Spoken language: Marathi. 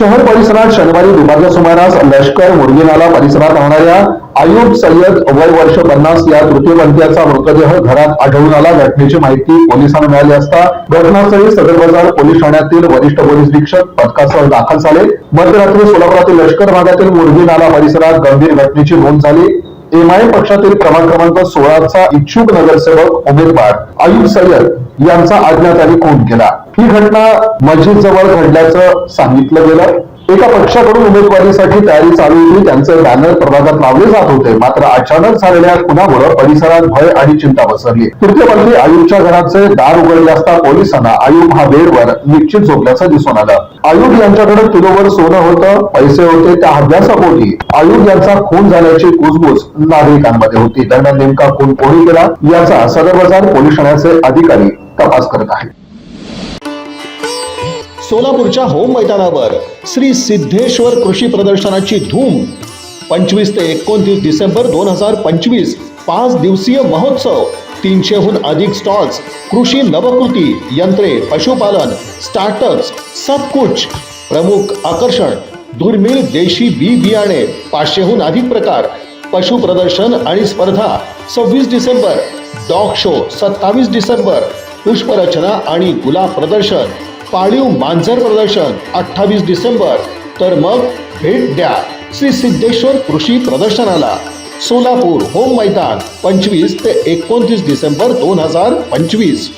शहर परिसरात शनिवारी दुपारच्या सुमारास लष्कर मुरगीनाला परिसरात राहणाऱ्या आयुब सय्यद वय वर्ष पन्नास या तृतीयपंथीयाचा मृतदेह घरात आढळून आला. घटनेची माहिती पोलिसांना मिळाली असता घटनास्थळी सदर बाजार पोलीस ठाण्यातील वरिष्ठ पोलीस निरीक्षक पथकासह दाखल झाले. मध्यरात्री सोलापुरातील लष्कर भागातील मुरगीनाला परिसरात गंभीर घटनेची नोंद झाली. एमआयएम पक्षातील क्रमांक क्रमांक सोळाचा इच्छुक नगरसेवक उमेदवार आयुब सय्यद यांचा अज्ञात आणि खून केला. ही घटना मस्जिद जवळ घडल्याचं सांगितलं गेलं. एका पक्षाकडून उमेदवारीसाठी तयारी चालू होती. त्यांचे बॅनर प्रभागात लावले जात होते. मात्र अचानक झालेल्या खुनामुळे परिसरात भय आणि चिंता पसरली. तृतीयपंथी आयुबच्या घराचे दार उघडले असता पोलिसांना आयुब हा बेडवर निश्चित झोपल्याचं दिसून आलं. आयुब यांच्याकडे किलोवर सोनं होतं पैसे होते त्या अभ्यासापोटी आयुब यांचा खून झाल्याची कुजबूज नागरिकांमध्ये होती. दरम्यान नेमका खून कोणी केला याचा सदर बाजार पोलीस ठाण्याचे अधिकारी तपास करत आहेत. सोलापूरच्या होम मैदानावर श्री सिद्धेश्वर कृषी प्रदर्शनाची धूम. पंचवीस ते एकोणतीस डिसेंबर दोन हजार पंचवीस पाच दिवसीय महोत्सव. तीनशेहून अधिक स्टॉल्स कृषी नवकृती यंत्रे पशुपालन स्टार्टअप्स सबकुच प्रमुख आकर्षण दुर्मिळ देशी बी बियाणे पाचशेहून अधिक प्रकार. पशु प्रदर्शन आणि स्पर्धा सव्वीस डिसेंबर. डॉग शो सत्तावीस डिसेंबर. पुष्परचना आणि गुलाब प्रदर्शन. पाळीव मांजर प्रदर्शन अठ्ठावीस डिसेंबर. तर मग भेट द्या. श्री सिद्धेश्वर कृषी प्रदर्शनाला. सोलापूर होम मैदान पंचवीस ते एकोणतीस डिसेंबर दोन हजार पंचवीस.